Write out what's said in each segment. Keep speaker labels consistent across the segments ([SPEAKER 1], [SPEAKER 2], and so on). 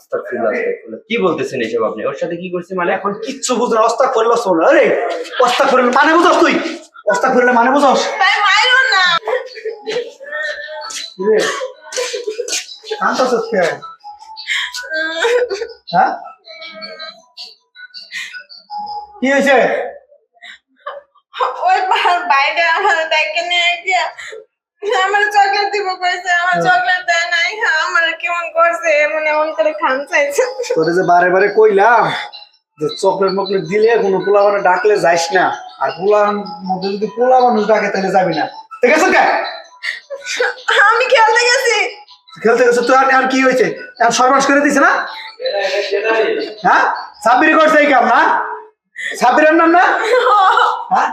[SPEAKER 1] আস্তাগফিরুল্লাহ, আস্তাগফিরুল্লাহ। কি বলতেছেন এসব আপনি? ওর সাথে কি করছি মানে?
[SPEAKER 2] এখন কিচ্ছু বুঝ না অস্তা করল শোন আরে। অস্তা করলে মানে বুঝস তুই? অস্তা করলে মানে
[SPEAKER 3] ভাই মাইরো না।
[SPEAKER 2] রে হ্যাঁ? কি হয়েছে?
[SPEAKER 3] ওই বাইরে আমার দেখে নিয়ে গিয়া আমার চকলেট দিব কইছে আমার চকলেট আমার কেমন করছে এমন করে খান চাইছে।
[SPEAKER 2] তোরে যে বারে বারে কইলাম যে চকলেট মকলেট দিলে কোনো পোলা মানে ডাকলে যাইস না। আর পোলার মধ্যে যদি পোলা মানুষ ডাকে তাহলে যাবি না। ঠিক আছে কে?
[SPEAKER 3] আমি খেলতে গেছি।
[SPEAKER 2] খেলতে গেছো তুই আর কি হয়েছে? আর সর্বাস করে দিছে না? হ্যাঁ? সাব্বির করছে এই কাম না? সাব্বিরের নাম না? হ্যাঁ?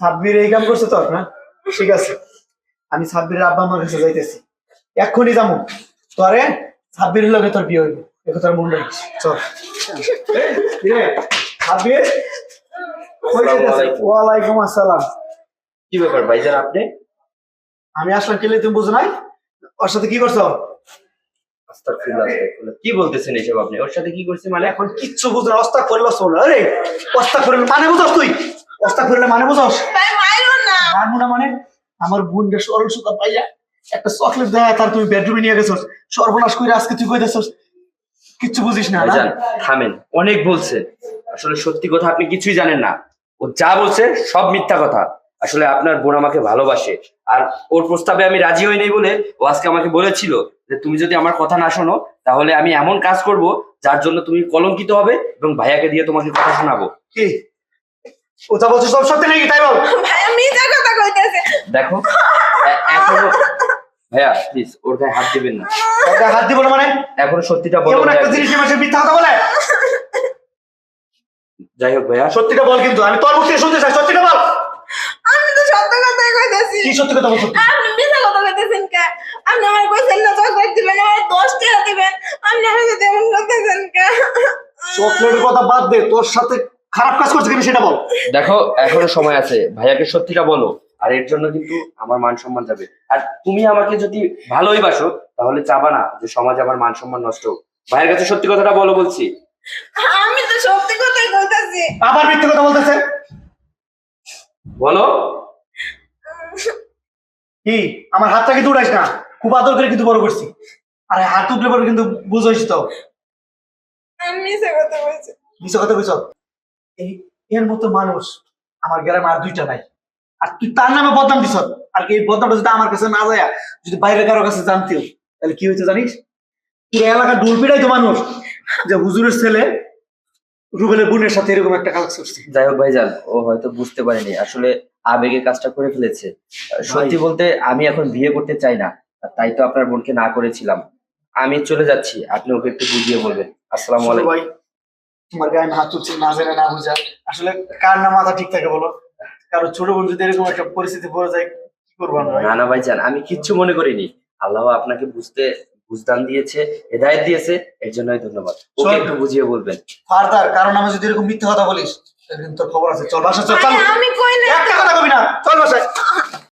[SPEAKER 2] সাব্বির এই কাম করছে তোর না? ঠিক আছে। আমি সাব্বিরের আব্বা আমার কাছে যাইতেছি। এক্ষুনি যাব। তোরে সাব্বিরের লগে তোর বিয়ে হইব। একথা তোর মনে রাখিস চল। সাব্বির? ওয়ালাইকুম আসসালাম।
[SPEAKER 1] কি ব্যাপার ভাইজান আপনি?
[SPEAKER 2] আমি আসলাম কেলে তুমি বুঝো নাই? ওর সাথে কি করছ।
[SPEAKER 1] কি বলতেছেন এসব আপনি? ওর সাথে কি করছি মানে?
[SPEAKER 2] এখন কিচ্ছু বুঝো না অস্তা করল শোন। আরে অস্তা করলে মানে বুঝস তুই? অস্তা করলে মানে বুঝস?
[SPEAKER 3] না
[SPEAKER 2] মানে? আমার বোনটা সরল সুতা পাইয়া একটা চকলেট দেয় তার তুমি বেডরুমে নিয়ে গেছস। সর্বনাশ করে আজকে তুই কইতেছস কিচ্ছু বুঝিস না না?
[SPEAKER 1] থামেন অনেক বলছে। আসলে সত্যি কথা আপনি কিছুই জানেন না। ও যা বলছে সব মিথ্যা কথা। আসলে আপনার বোন আমাকে ভালোবাসে। আর ওর প্রস্তাবে আমি রাজি হই নাই বলে ও আজকে আমাকে বলেছিল যে তুমি যদি আমার কথা না শোনো তাহলে আমি এমন কাজ করব যার জন্য তুমি কলঙ্কিত হবে এবং ভাইয়াকে দিয়ে তোমাকে কথা শোনাবো।
[SPEAKER 2] কি? ও যা বলছে সব সত্যি নাকি? তাই বল।
[SPEAKER 3] ভাই আমি মিথ্যা কথা কইতেছে।
[SPEAKER 1] দেখো এখনও ভাইয়া প্লিজ ওর গায়ে হাত দিবেন না।
[SPEAKER 2] ওকে হাত দিব না মানে?
[SPEAKER 1] এখনও সত্যিটা বলো ভাইয়া।
[SPEAKER 2] একটা জিনিস মানুষের মিথ্যা কথা বলে?
[SPEAKER 1] যাই হোক ভাইয়া।
[SPEAKER 2] সত্যিটা বল কিন্তু আমি তোর মুখ থেকে শুনতে চাই সত্যিটা বল।
[SPEAKER 3] আমি তো সত্য কথাই কইতেছি।
[SPEAKER 2] কি সত্যি কথা বল সত্যি
[SPEAKER 3] আপনি মিথ্যা কথা কইতেছেন কে? আপনি আমার কইছেন না চকলেট দিবেন আমার দশ টাকা দিবেন। আপনি আমার সাথে এমন করতেছেন কে?
[SPEAKER 2] চকলেটের কথা বাদ দে তোর সাথে খারাপ কাজ করছে কিনা সেটা বল।
[SPEAKER 1] দেখো এখনও সময় আছে। ভাইয়াকে সত্যিটা বলো। আর এর জন্য কিন্তু আমার মান সম্মান যাবে। আর তুমি আমাকে যদি ভালোই বাসো তাহলে চাবা না যে সমাজে আমার মান সম্মান নষ্ট হোক। ভাইয়ের কাছে সত্যি কথাটা বলো বলছি।
[SPEAKER 3] আমি তো সত্যি কথাই কইতেছি
[SPEAKER 2] আবার মিথ্যে কথা বলতেছে?
[SPEAKER 1] বলো।
[SPEAKER 2] কি? আমার হাতটা কিন্তু উড়াইস না। খুব আদর করে কিন্তু বড় করছি। আরে হাত উঠলে পরে কিন্তু বুঝাইস তো।
[SPEAKER 3] আমি মিথ্যা কথা কইছি
[SPEAKER 2] মিশা কথা কইছ? এই এর মতো মানুষ আমার গ্রামে আর দুইটা নাই। আর তুই তার নামে বদনাম দিছ আর এই বদনামটা যদি আমার কাছে না যায় যদি বাইরে কারও কাছে জানতেও তাহলে কি হইতো জানিস? পুরো এলাকা ডুল পিটাই তো মানুষ যে হুজুরের ছেলে রুবেলের বোনের সাথে এরকম একটা কাজ করছে।
[SPEAKER 1] যাই হোক ভাইজান ও হয়তো বুঝতে পারেনি আসলে আবেগে কাজটা করে ফেলেছে। সত্যি বলতে আমি এখন বিয়ে করতে চাই না তাই তো আপনার বোনকে না করেছিলাম। আমি চলে যাচ্ছি আপনি ওকে একটু বুঝিয়ে বলবেন। আসসালামু আলাইকুম।
[SPEAKER 2] ভাই তোমার গায়ে হাত তুলছি না জেনে না বুঝা। আসলে কার না মাথা ঠিক থাকে বলো? কারও ছোট বোন যদি এরকম একটা পরিস্থিতি পড়ে যায় কি করব আমরা?
[SPEAKER 1] না না ভাইজান আমি কিচ্ছু মনে করিনি। আল্লাহ আপনাকে বুঝতে বুঝদান দিয়েছে হেদায়ত দিয়েছে এর জন্যই ধন্যবাদ। ওকে একটু বুঝিয়ে বলবেন।
[SPEAKER 2] ফারদার কারণ আমি যদি এরকম মিথ্যা কথা বলিস কিন্তু তোর খবর আছে। চল বাসা চল চল।
[SPEAKER 3] আমি কই না
[SPEAKER 2] একটা কথা কবি না। চল বাসায়।